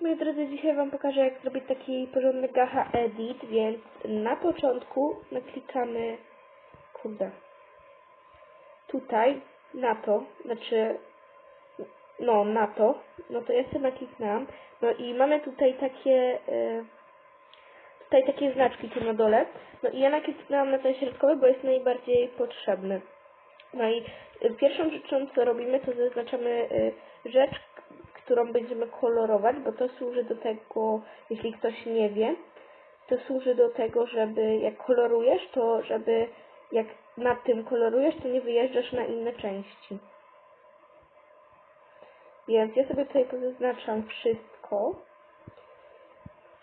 Moi drodzy, dzisiaj Wam pokażę jak zrobić taki porządny gacha edit, więc na początku naklikamy, kurde, tutaj, na to, znaczy, no, na to, no to ja sobie nakliknęłam, no i mamy tutaj takie, e, tutaj takie znaczki tu na dole, no i ja nakliknęłam na ten środkowy, bo jest najbardziej potrzebny. No i y, pierwszą rzeczą, co robimy, to zaznaczamy y, rzecz, którą będziemy kolorować, bo to służy do tego, jeśli ktoś nie wie, to służy do tego, żeby jak kolorujesz, to żeby jak nad tym kolorujesz, to nie wyjeżdżasz na inne części. Więc ja sobie tutaj pozaznaczam wszystko.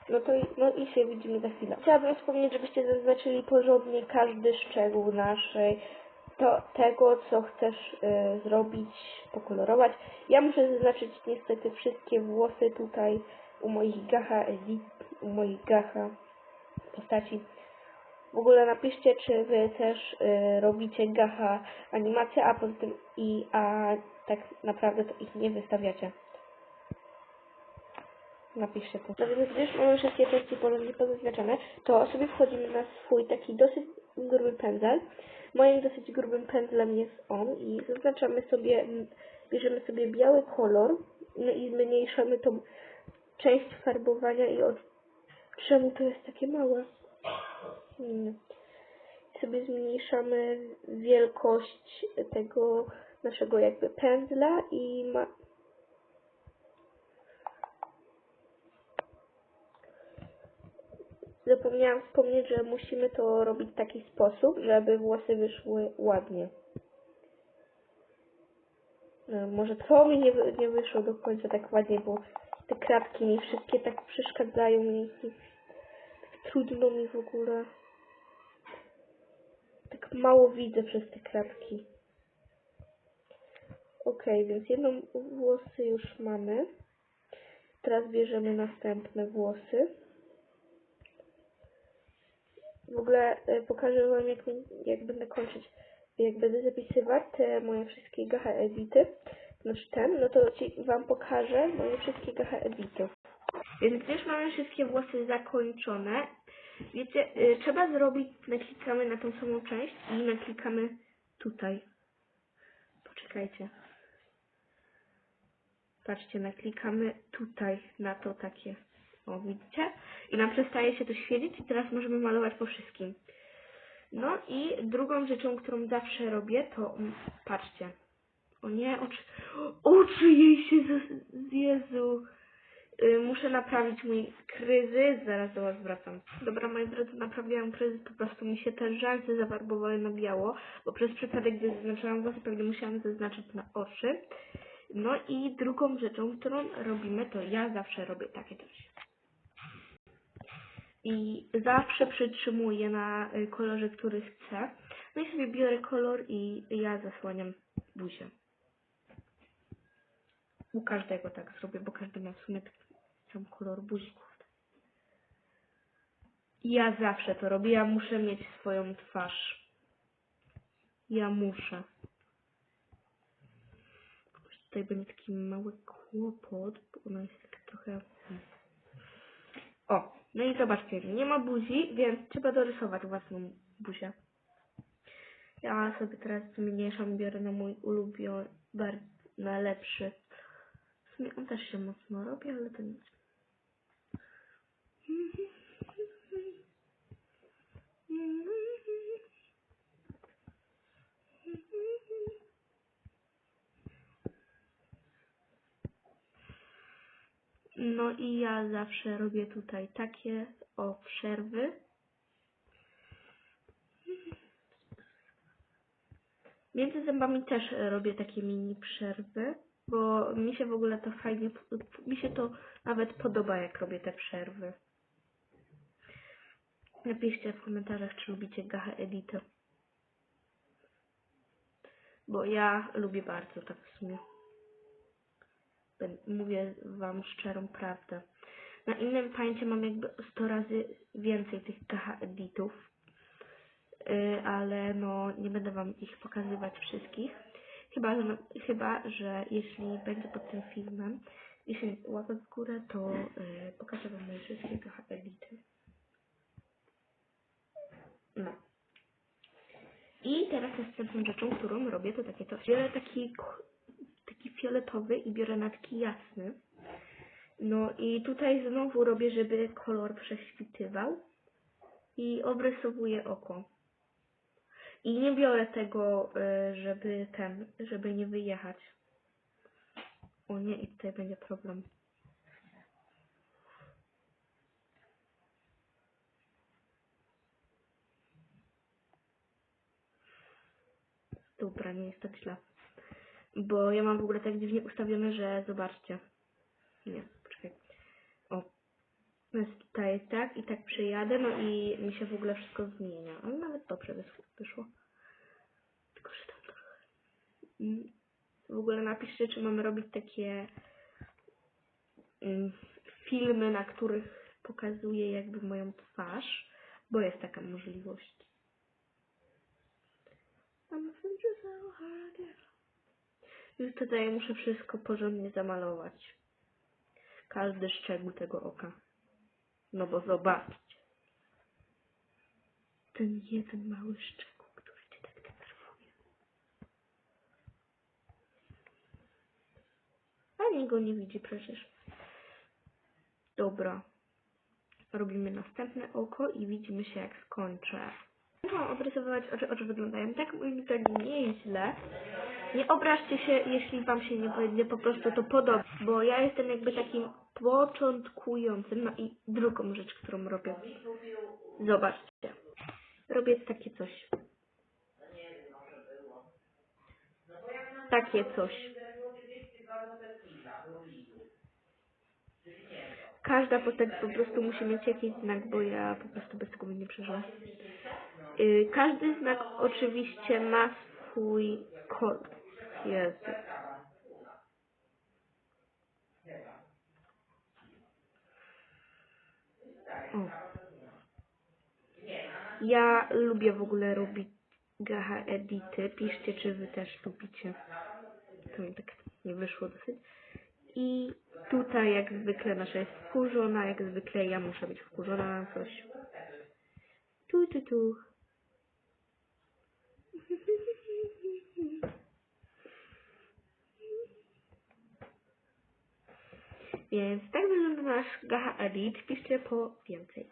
No to no i się widzimy za chwilę. Chciałabym wspomnieć, żebyście zaznaczyli porządnie każdy szczegół naszej, to, tego, co chcesz y, zrobić, pokolorować. Ja muszę zaznaczyć niestety wszystkie włosy tutaj u moich gacha u moich gacha postaci. W ogóle napiszcie, czy wy też y, robicie gacha animację, a poza tym i a tak naprawdę to ich nie wystawiacie. Napiszcie to. Więc gdyż mamy wszystkie części porządnie pozaznaczone, to sobie wchodzimy na swój taki dosyć gruby pędzel. Moim dosyć grubym pędzlem jest on i zaznaczamy sobie, bierzemy sobie biały kolor no i zmniejszamy tą część farbowania i od... Czemu to jest takie małe? Nie. Sobie zmniejszamy wielkość tego naszego jakby pędzla i ma... Zapomniałam wspomnieć, że musimy to robić w taki sposób, żeby włosy wyszły ładnie. No, może to mi nie, nie wyszło do końca tak ładnie, bo te kratki mi wszystkie tak przeszkadzają mi. Tak trudno mi w ogóle. Tak mało widzę przez te kratki. Okej, więc jedną włosy już mamy. Teraz bierzemy następne włosy. W ogóle e, pokażę wam jak, jak będę kończyć, jak będę zapisywać te moje wszystkie gacha edity, znaczy ten, no to ci wam pokażę moje wszystkie gacha edity. Więc już mamy wszystkie włosy zakończone. Wiecie, y, trzeba zrobić, naklikamy na tą samą część i naklikamy tutaj. Poczekajcie. Patrzcie, naklikamy tutaj na to takie. O, widzicie? I nam przestaje się to świecić i teraz możemy malować po wszystkim. No i drugą rzeczą, którą zawsze robię, to mm, patrzcie. O nie, oczy, oczy jej się, z, z Jezu. Y, muszę naprawić mój kryzys, zaraz do was wracam. Dobra, moi drodzy, naprawiałam kryzys, po prostu mi się te rzęsy zafarbowały na biało, bo przez przypadek, gdy zaznaczałam włosy, pewnie musiałam zaznaczyć na oczy. No i drugą rzeczą, którą robimy, to ja zawsze robię takie coś. I zawsze przytrzymuję na y, kolorze, który chcę. No i sobie biorę kolor i ja zasłaniam buzię. U każdego tak zrobię, bo każdy ma w sumie sam kolor buzików. Ja zawsze to robię. Ja muszę mieć swoją twarz. Ja muszę. Tutaj będzie taki mały kłopot, bo ona jest taka trochę... O, no i zobaczcie, nie ma buzi, więc trzeba dorysować własną buzię. Ja sobie teraz zmniejszam, biorę na mój ulubiony, bardzo na lepszy. W sumie on też się mocno robi, ale to nic. No i ja zawsze robię tutaj takie o przerwy. Między zębami też e, robię takie mini przerwy, bo mi się w ogóle to fajnie, mi się to nawet podoba, jak robię te przerwy. Napiszcie w komentarzach, czy lubicie Gacha Edita. Bo ja lubię bardzo tak w sumie. Mówię wam szczerą prawdę. Na innym pańcie mam jakby 100 razy więcej tych Gacha Editów. Y, ale no nie będę wam ich pokazywać wszystkich. Chyba, że, chyba, że jeśli będzie pod tym filmem jeśli łapę w górę, to yy, pokażę wam moje wszystkie trochę edity. No. I teraz następną rzeczą, którą robię, to takie to. Biorę taki fioletowy i biorę na taki jasny. No i tutaj znowu robię, żeby kolor prześwitywał. I obrysowuję oko. I nie biorę tego, y, żeby ten, żeby nie wyjechać. O nie, i tutaj będzie problem. Dobra, nie jest tak źle. Bo ja mam w ogóle tak dziwnie ustawione, że zobaczcie. Nie, poczekaj. O. Jest tutaj tak i tak przejadę, no i mi się w ogóle wszystko zmienia. Ale nawet dobrze wys- wyszło. Tylko, że tam trochę. Mm. W ogóle napiszcie, czy mamy robić takie mm, filmy, na których pokazuję jakby moją twarz, bo jest taka możliwość. I'm so hard. Już tutaj muszę wszystko porządnie zamalować. Każdy szczegół tego oka. No bo zobaczcie. Ten jeden mały szczegół, który cię tak denerwuje. A nikt go nie widzi przecież. Dobra. Robimy następne oko i widzimy się jak skończę. Muszę odrysowywać oczy, oczy wyglądają tak, moim zdaniem nie jest źle. Nie obraźcie się, jeśli wam się nie będzie po prostu to podoba, bo ja jestem jakby takim początkującym. No i drugą rzecz, którą robię. Zobaczcie. Robię takie coś. Takie coś. Każda postać po prostu musi mieć jakiś znak, bo ja po prostu bez tego nie przeżyła. Y, Każdy znak oczywiście ma swój kod. Jezu. O. Ja lubię w ogóle robić gaha edity. Piszcie, czy wy też lubicie. To mi tak nie wyszło dosyć. I tutaj jak zwykle nasza jest wkurzona, jak zwykle ja muszę być wkurzona na coś. Tu, tu, tu. Więc tak wygląda nasz gaha edit. Piszcie po więcej.